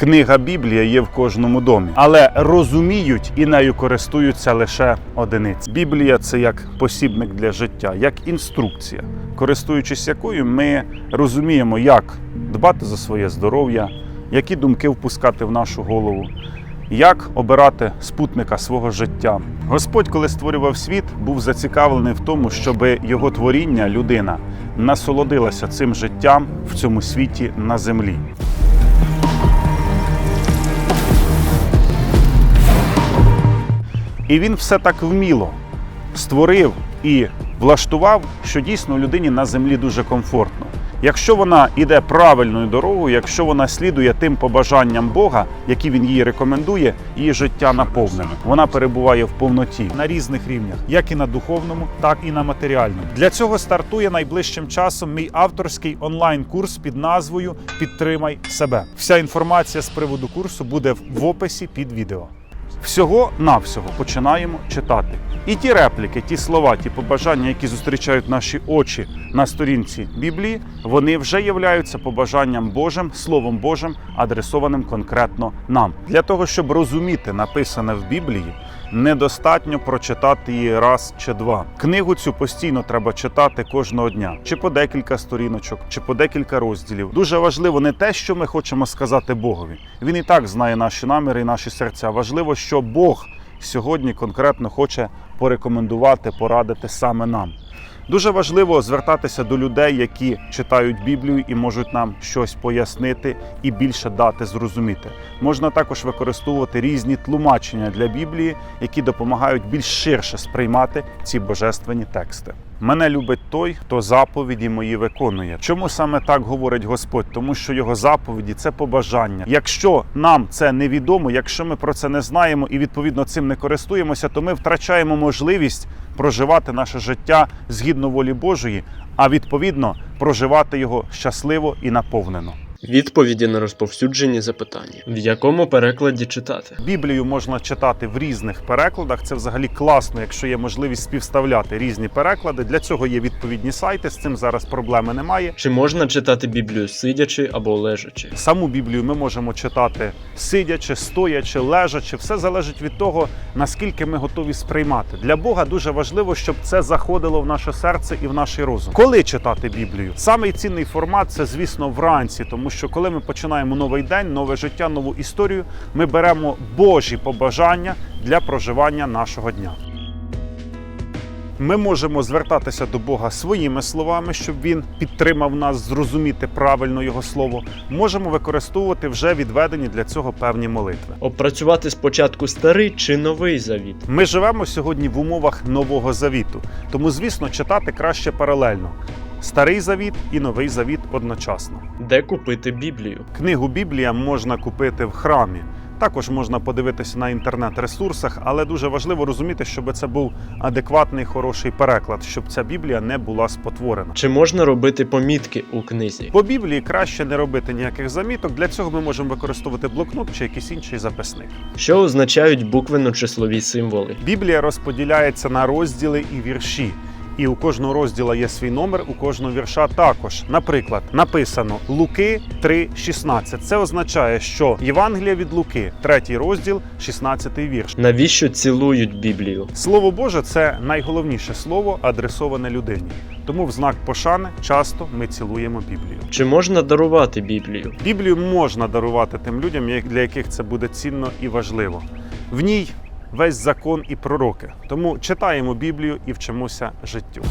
Книга Біблія є в кожному домі, але розуміють і нею користуються лише одиниці. Біблія це як посібник для життя, як інструкція, користуючись якою ми розуміємо, як дбати за своє здоров'я, які думки впускати в нашу голову, як обирати спутника свого життя. Господь, коли створював світ, був зацікавлений в тому, щоб його творіння, людина, насолодилася цим життям в цьому світі на землі. І він все так вміло створив і влаштував, що дійсно людині на землі дуже комфортно. Якщо вона йде правильною дорогою, якщо вона слідує тим побажанням Бога, які він їй рекомендує, її життя наповнене. Вона перебуває в повноті на різних рівнях, як і на духовному, так і на матеріальному. Для цього стартує найближчим часом мій авторський онлайн-курс під назвою Підтримай себе. Вся інформація з приводу курсу буде в описі під відео. Всього навсього починаємо читати. І ті репліки, ті слова, ті побажання, які зустрічають наші очі на сторінці Біблії, вони вже являються побажанням Божим, Словом Божим, адресованим конкретно нам. Для того, щоб розуміти написане в Біблії, недостатньо прочитати її раз чи два. Книгу цю постійно треба читати кожного дня, чи по декілька сторіночок, чи по декілька розділів. Дуже важливо не те, що ми хочемо сказати Богові. Він і так знає наші наміри і наші серця. Важливо, що Бог сьогодні конкретно хоче порекомендувати, порадити саме нам. Дуже важливо звертатися до людей, які читають Біблію і можуть нам щось пояснити і більше дати зрозуміти. Можна також використовувати різні тлумачення для Біблії, які допомагають більш ширше сприймати ці божественні тексти. Мене любить той, хто заповіді мої виконує. Чому саме так говорить Господь? Тому що його заповіді це побажання. Якщо нам це невідомо, якщо ми про це не знаємо і відповідно цим не користуємося, то ми втрачаємо можливість проживати наше життя згідно волі Божої, а відповідно проживати його щасливо і наповнено. Відповіді на розповсюджені запитання. В якому перекладі читати? Біблію можна читати в різних перекладах. Це взагалі класно, якщо є можливість співставляти різні переклади. Для цього є відповідні сайти. З цим зараз проблеми немає. Чи можна читати Біблію сидячи або лежачи? Саму Біблію ми можемо читати сидячи, стоячи, лежачи. Все залежить від того, наскільки ми готові сприймати. Для Бога дуже важливо, щоб це заходило в наше серце і в наш розум. Коли читати Біблію? Самий цінний формат це, звісно, вранці, тому що коли ми починаємо новий день, нове життя, нову історію, ми беремо Божі побажання для проживання нашого дня. Ми можемо звертатися до Бога своїми словами, щоб він підтримав нас зрозуміти правильно його слово. Можемо використовувати вже відведені для цього певні молитви. Опрацювати спочатку старий чи новий завіт? Ми живемо сьогодні в умовах нового завіту, тому, звісно, читати краще паралельно. Старий завіт і новий завіт одночасно. Де купити Біблію? Книгу Біблія можна купити в храмі. Також можна подивитися на інтернет-ресурсах, але дуже важливо розуміти, щоб це був адекватний хороший переклад, щоб ця Біблія не була спотворена. Чи можна робити помітки у книзі? По Біблії краще не робити ніяких заміток. Для цього ми можемо використовувати блокнот чи якийсь інший записник. Що означають буквенно-числові символи? Біблія розподіляється на розділи і вірші. І у кожного розділа є свій номер, у кожного вірша також. Наприклад, написано Луки 3.16. Це означає, що Євангелія від Луки, третій розділ, 16 вірш. Навіщо цілують Біблію? Слово Боже це найголовніше слово, адресоване людині. Тому в знак пошани часто ми цілуємо Біблію. Чи можна дарувати Біблію? Біблію можна дарувати тим людям, для яких це буде цінно і важливо. В ній весь закон і пророки. Тому читаємо Біблію і вчимося життю.